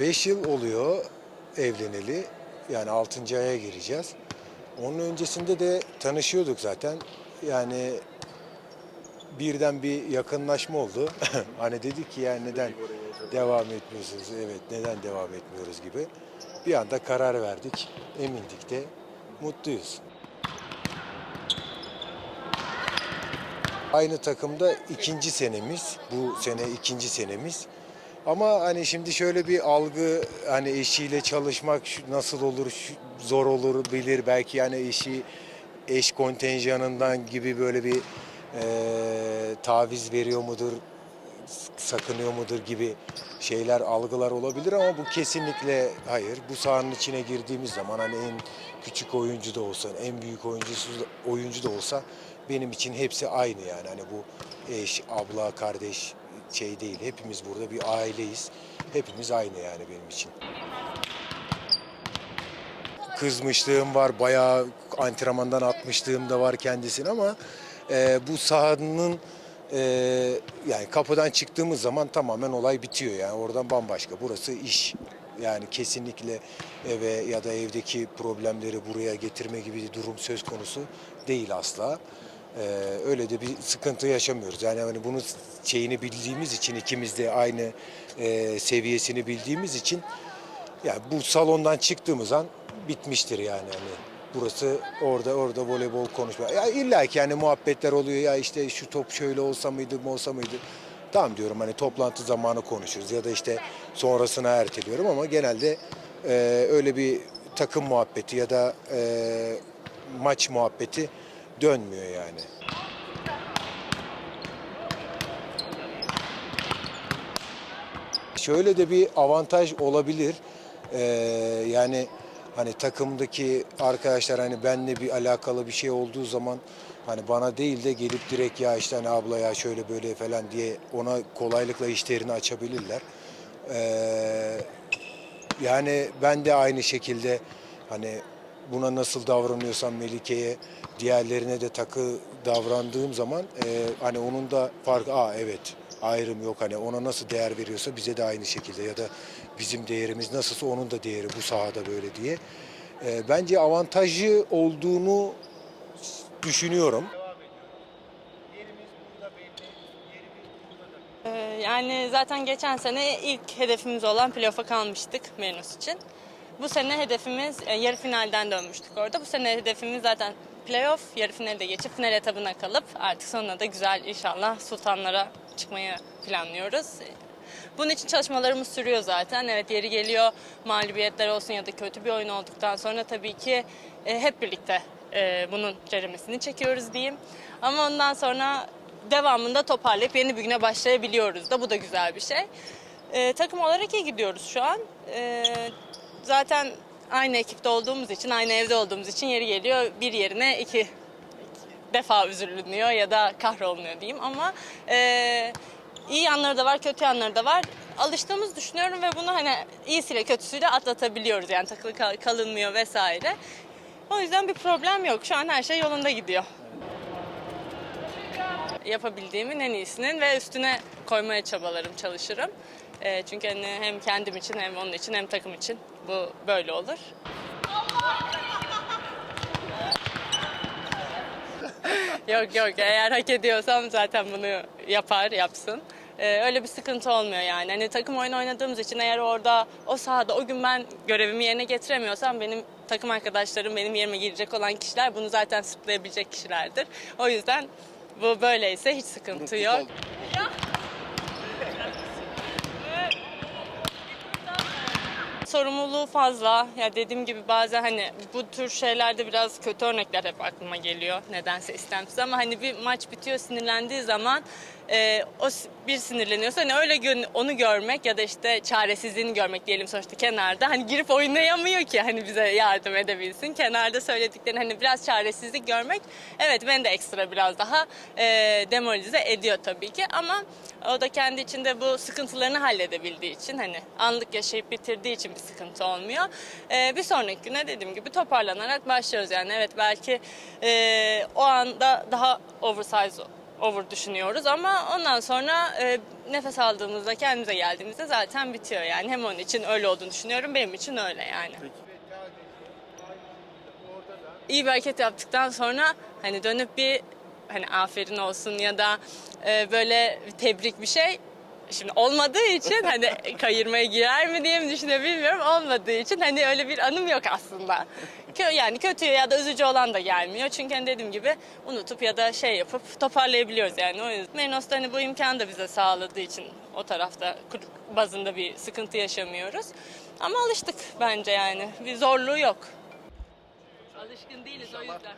5 yıl oluyor evleneli. Yani 6. aya gireceğiz. Onun öncesinde de tanışıyorduk zaten. Yani birden bir yakınlaşma oldu. hani dedik ki yani neden devam etmiyorsunuz? Evet neden devam etmiyoruz gibi. Bir anda karar verdik. Emindik de mutluyuz. Aynı takımda ikinci senemiz. Bu sene ikinci senemiz. Ama hani şimdi şöyle bir algı hani eşiyle çalışmak nasıl olur, zor olur bilir. Belki yani eşi eş kontenjanından gibi böyle bir eee, taviz veriyor mudur, sakınıyor mudur gibi şeyler, algılar olabilir ama bu kesinlikle hayır. Bu sahanın içine girdiğimiz zaman hani en küçük oyuncu da olsa, en büyük oyuncusu oyuncu da olsa benim için hepsi aynı yani. Hani bu eş, abla, kardeş şey değil. Hepimiz burada bir aileyiz. Hepimiz aynı yani benim için. Kızmışlığım var, bayağı antrenmandan atmışlığım da var kendisine ama e, bu sahanın e, yani kapıdan çıktığımız zaman tamamen olay bitiyor yani oradan bambaşka. Burası iş. Yani kesinlikle eve ya da evdeki problemleri buraya getirme gibi bir durum söz konusu değil asla. Ee, öyle de bir sıkıntı yaşamıyoruz. Yani hani bunun şeyini bildiğimiz için ikimiz de aynı e, seviyesini bildiğimiz için yani bu salondan çıktığımız an bitmiştir yani hani. Burası orada orada voleybol konuşma. Ya illa ki yani muhabbetler oluyor ya işte şu top şöyle olsa mıydı mı olsa mıydı. Tamam diyorum hani toplantı zamanı konuşuruz ya da işte sonrasına erteliyorum ama genelde e, öyle bir takım muhabbeti ya da e, maç muhabbeti dönmüyor yani. Şöyle de bir avantaj olabilir. Ee, yani hani takımdaki arkadaşlar hani benle bir alakalı bir şey olduğu zaman hani bana değil de gelip direkt ya işte hani abla ya şöyle böyle falan diye ona kolaylıkla işlerini açabilirler. Ee, yani ben de aynı şekilde hani buna nasıl davranıyorsam Melike'ye diğerlerine de takı davrandığım zaman e, hani onun da farkı aa evet ayrım yok hani ona nasıl değer veriyorsa bize de aynı şekilde ya da bizim değerimiz nasılsa onun da değeri bu sahada böyle diye. E, bence avantajı olduğunu düşünüyorum. Ee, Yani zaten geçen sene ilk hedefimiz olan playoff'a kalmıştık Merinos için. Bu sene hedefimiz e, yarı finalden dönmüştük orada. Bu sene hedefimiz zaten playoff, yarı finalde geçip final etabına kalıp artık sonunda da güzel inşallah sultanlara çıkmayı planlıyoruz. Bunun için çalışmalarımız sürüyor zaten. Evet yeri geliyor mağlubiyetler olsun ya da kötü bir oyun olduktan sonra tabii ki e, hep birlikte e, bunun ceremesini çekiyoruz diyeyim. Ama ondan sonra devamında toparlayıp yeni bir güne başlayabiliyoruz da bu da güzel bir şey. E, takım olarak iyi gidiyoruz şu an. E, zaten aynı ekipte olduğumuz için, aynı evde olduğumuz için yeri geliyor bir yerine iki defa üzülünüyor ya da kahrolunuyor diyeyim ama e, iyi yanları da var, kötü yanları da var. Alıştığımız düşünüyorum ve bunu hani iyisiyle kötüsüyle atlatabiliyoruz yani takılı kal- kalınmıyor vesaire. O yüzden bir problem yok. Şu an her şey yolunda gidiyor. Yapabildiğimin en iyisinin ve üstüne koymaya çabalarım, çalışırım. E, çünkü hani hem kendim için hem onun için hem takım için bu böyle olur. Yok yok eğer hak ediyorsam zaten bunu yapar yapsın. Ee, öyle bir sıkıntı olmuyor yani. Hani takım oyunu oynadığımız için eğer orada o sahada o gün ben görevimi yerine getiremiyorsam benim takım arkadaşlarım benim yerime girecek olan kişiler bunu zaten sırtlayabilecek kişilerdir. O yüzden bu böyleyse hiç sıkıntı yok. Sorumluluğu fazla. Ya dediğim gibi bazen hani bu tür şeylerde biraz kötü örnekler hep aklıma geliyor. Nedense istemsiz ama hani bir maç bitiyor sinirlendiği zaman e, o bir sinirleniyorsa hani öyle gün onu görmek ya da işte çaresizliğini görmek diyelim sonuçta kenarda. Hani girip oynayamıyor ki hani bize yardım edebilsin. Kenarda söylediklerini hani biraz çaresizlik görmek evet beni de ekstra biraz daha e, demoralize ediyor tabii ki ama o da kendi içinde bu sıkıntılarını halledebildiği için hani anlık yaşayıp bitirdiği için bir sıkıntı olmuyor. Ee, bir sonraki güne dediğim gibi toparlanarak başlıyoruz yani evet belki e, o anda daha oversize over düşünüyoruz ama ondan sonra e, nefes aldığımızda kendimize geldiğimizde zaten bitiyor yani. Hem onun için öyle olduğunu düşünüyorum benim için öyle yani. İyi bir hareket yaptıktan sonra hani dönüp bir hani aferin olsun ya da e, böyle tebrik bir şey Şimdi olmadığı için hani kayırmaya girer mi diye mi düşünüyor bilmiyorum. Olmadığı için hani öyle bir anım yok aslında. Yani kötü ya da üzücü olan da gelmiyor. Çünkü hani dediğim gibi unutup ya da şey yapıp toparlayabiliyoruz yani. O yüzden Merinos da hani bu imkanı da bize sağladığı için o tarafta bazında bir sıkıntı yaşamıyoruz. Ama alıştık bence yani. Bir zorluğu yok. Alışkın değiliz o yüzden.